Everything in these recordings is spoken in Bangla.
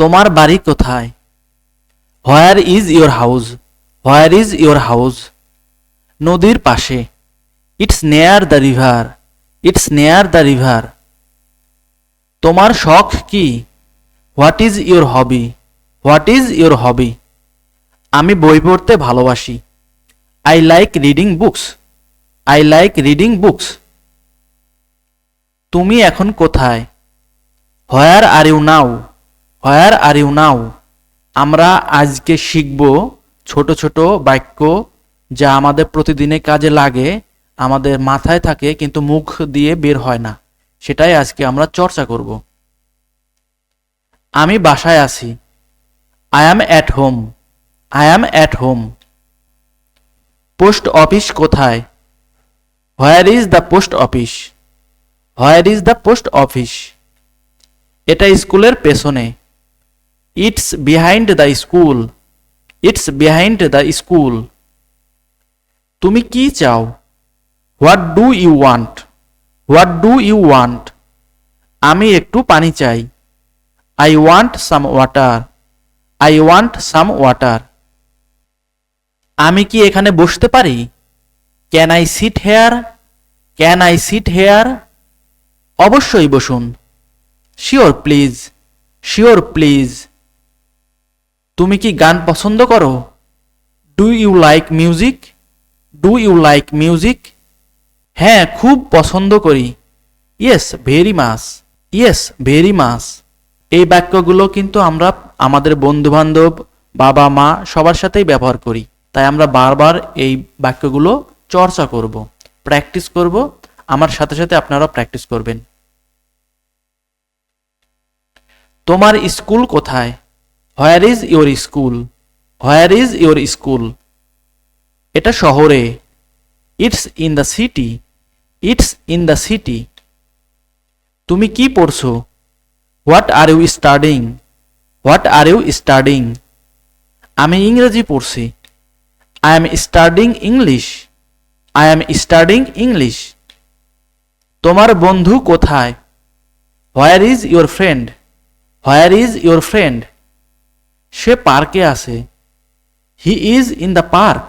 তোমার বাড়ি কোথায়? Where is your house where is your house নদীর পাশে। It's near the river it's near the river তোমার শখ কি? What is your hobby what is your hobby আমি বই পড়তে ভালোবাসি। I like reading books I like reading books তুমি এখন কোথায়? Where are you now where are you now আমরা আজকে শিখব ছোট ছোট বাক্য যা আমাদের প্রতিদিনে কাজে লাগে, আমাদের মাথায় থাকে কিন্তু মুখ দিয়ে বের হয় না। সেটাই আজকে আমরা চর্চা করব। আমি বাসায় আছি। I am at home I am at home post office কোথায়? Where is the post office where is the post office এটা স্কুলের পেছনে। It's behind the school it's behind the school তুমি কি চাও? What do you want what do you want আমি একটু পানি চাই। I want some water I want some water আমি কি এখানে বসতে পারি? Can I sit here can I sit here অবশ্যই বসুন। শিওর প্লিজ শিওর প্লিজ তুমি কি গান পছন্দ করো? Do you like music do you like music হ্যাঁ খুব পছন্দ করি। Yes very much yes very much এই বাক্যগুলো কিন্তু আমরা আমাদের বন্ধু বান্ধব বাবা, মা সবার সাথেই ব্যবহার করি। তাই আমরা বারবার এই বাক্যগুলো চর্চা করব, প্র্যাকটিস করব। আমার সাথে সাথে আপনারা প্র্যাকটিস করবেন। তোমার স্কুল কোথায়? Where is your school where is your school এটা শহরে। It's in the city it's in the city তুমি কি পড়ছো? What are you studying what are you studying আমি ইংরেজি পড়ছি। I am studying English I am studying English তোমার বন্ধু কোথায়? Where is your friend where is your friend সে পার্কে আছে। He is in the park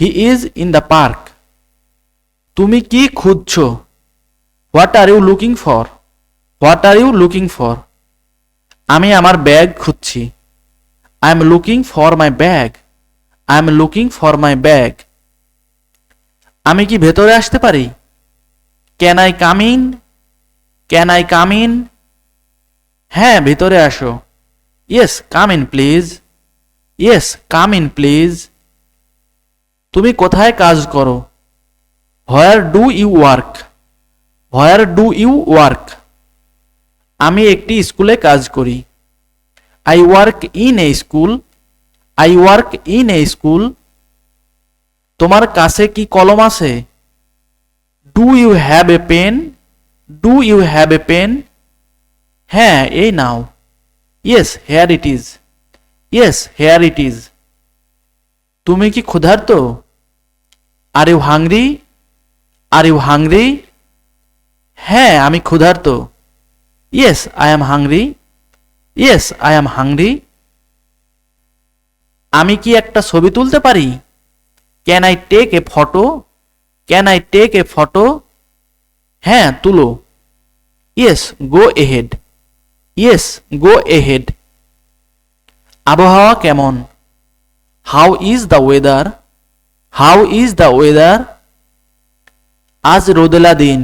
he is in the park তুমি কি খুঁজছো? What are you looking for what are you looking for আমি আমার ব্যাগ খুঁজছি। I am looking for my bag I am looking for my bag আমি কি ভেতরে আসতে পারি? Can I come in can I come in হ্যাঁ ভেতরে আসো। Yes come in please yes come in please তুমি কোথায় কাজ করো? Where do you work where do you work আমি একটি স্কুলে কাজ করি। I work in a school I work in a school তোমার কাছে কি কলম আছে? Do you have a pen do you have a pen হ্যাঁ এই নাও। Yes here it is yes here it is তুমি কি ক্ষুধার্ত? Are you hungry are you hungry হ্যাঁ আমি ক্ষুধার্ত। Yes I am hungry yes I am hungry আমি কি একটা ছবি তুলতে পারি? Can I take a photo can I take a photo হ্যাঁ তুলো। Yes go ahead yes go ahead আবহাওয়া কেমন? How is the weather how is the weather আজ রোদেলা দিন।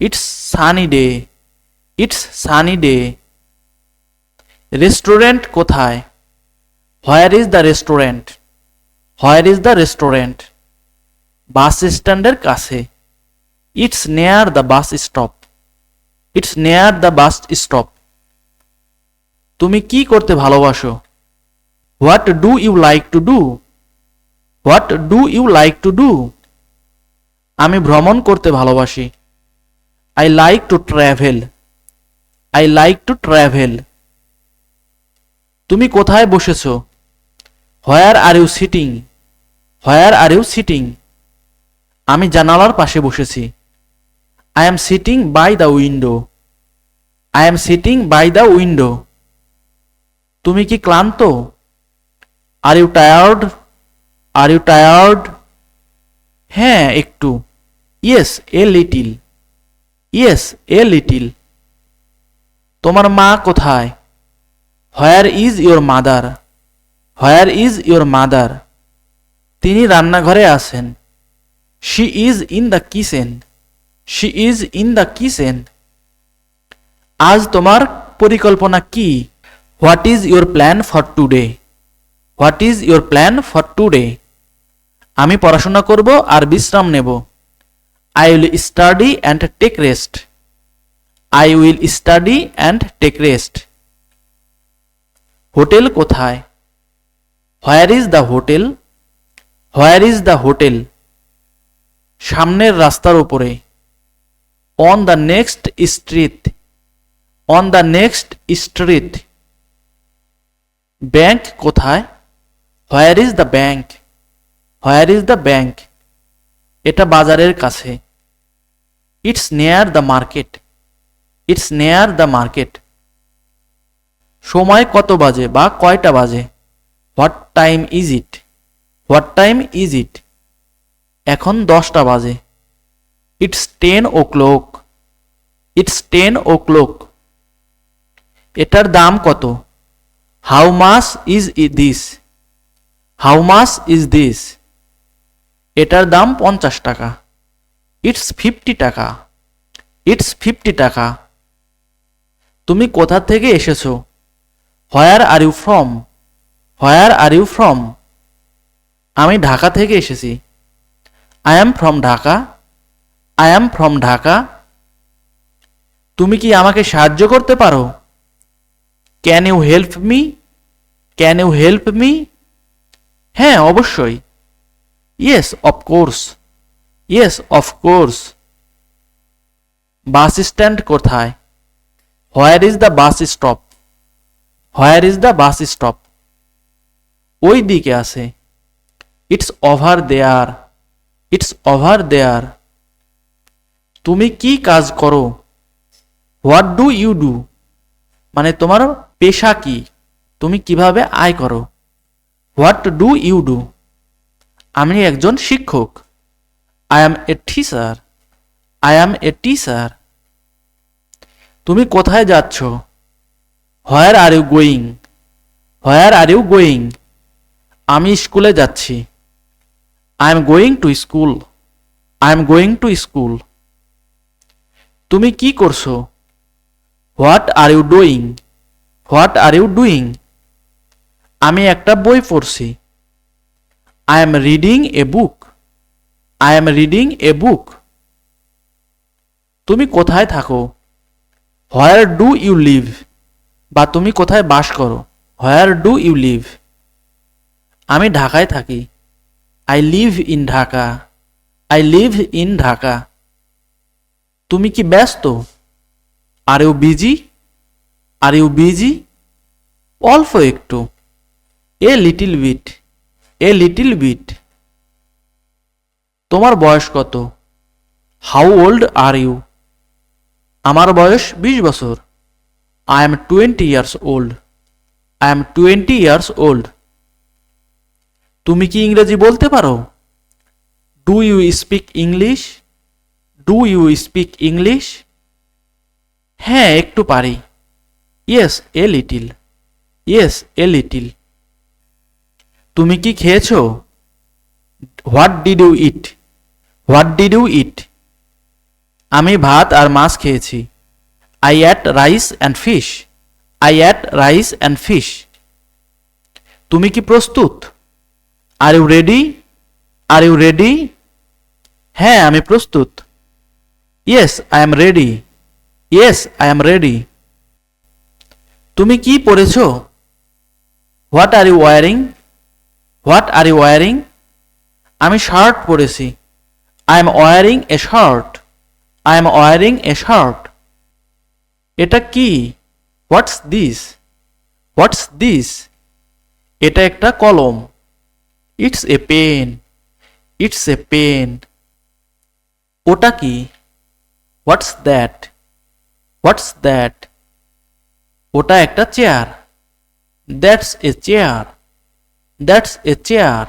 It's sunny day it's sunny day restaurant কোথায়? Where is the restaurant where is the restaurant bus স্ট্যান্ডের কাছে। It's near the bus stop it's near the bus stop তুমি কি করতে ভালোবাসো? What do you like to do what do you like to do আমি ভ্রমণ করতে ভালোবাসি। I like to travel I like to travel তুমি কোথায় বসেছ? Where are you sitting where are you sitting আমি জানালার পাশে বসেছি। I am sitting by the window I am sitting by the window তুমি কি ক্লান্ত? Are you tired are you tired হ্যাঁ একটু। Yes a little yes a little তোমার মা কোথায়? Where is your mother where is your mother তিনি রান্নাঘরে আছেন। She is in the kitchen she is in the kitchen আজ তোমার পরিকল্পনা কি? What is your plan for today what is your plan for today আমি পড়াশোনা করব আর বিশ্রাম নেব। I will study and take rest I will study and take rest hotel কোথায়? Where is the hotel where is the hotel সামনের রাস্তার উপরে। On the next street on the next street bank কোথায়? Where is the bank where is the bank এটা বাজারের কাছে। It's near the market it's near the market সময় কত বাজে বা কয়টা বাজে? What time is it what time is it এখন দশটা বাজে। It's ten o'clock it's ten o'clock এটার দাম কত? How much is this how much is this এটার দাম পঞ্চাশ টাকা। It's fifty taka. It's fifty taka. তুমি কোথা থেকে এসেছ? Where are you from where are you from আমি ঢাকা থেকে এসেছি। I am from Dhaka. I am from Dhaka. তুমি কি আমাকে সাহায্য করতে পারো? Can you help me can you help me হ্যাঁ অবশ্যই। Yes of course yes of course bus stand কোথায়? Where is the bus stop where is the bus stop ওই দিকে আছে। It's over there it's over there তুমি কি কাজ করো? হোয়াট ডু ইউ ডু মানে তোমার পেশা কি? তুমি কীভাবে আয় করো? হোয়াট ডু ইউ ডু আমি একজন শিক্ষক। I am a teacher I am a teacher তুমি কোথায় যাচ্ছ? Where are you going where are you going আমি স্কুলে যাচ্ছি। I am going to school I am going to school তুমি কি করছ? What are you doing what are you doing? আমি একটা বই পড়ছি। I am reading a book. I am reading a book. তুমি কোথায় থাকো? Where do you live? বা তুমি কোথায় বাস করো? Where do you live? আমি ঢাকায় থাকি। I live in Dhaka. I live in Dhaka. তুমি কি ব্যস্ত? Are you busy? Are you busy অল্প একটু a little bit a little bit তোমার বয়স কত? হাউ ওল্ড আর ইউ আমার বয়স বিশ বছর। I am twenty years old I am twenty years old তুমি কি ইংরেজি বলতে পারো? Do you speak English do you speak English হ্যাঁ একটু পারি। Yes a little yes a little তুমি কি খেয়েছো? What did you eat what did you eat আমি ভাত আর মাছ খেয়েছি। I ate rice and fish I ate rice and fish তুমি কি প্রস্তুত? Are you ready are you ready হ্যাঁ আমি প্রস্তুত। Yes I am ready yes I am ready তুমি কি পড়েছো? What are you wearing what are you wearing আমি শার্ট পরেছি। I am wearing a shirt I am wearing a shirt এটা কি? হোয়াটস দিস হোয়াটস দিস এটা একটা কলম। It's a pen it's a pen ওটা কি? হোয়াটস দ্যাট হোয়াটস দ্যাট ওটা একটা chair that's a chair that's a chair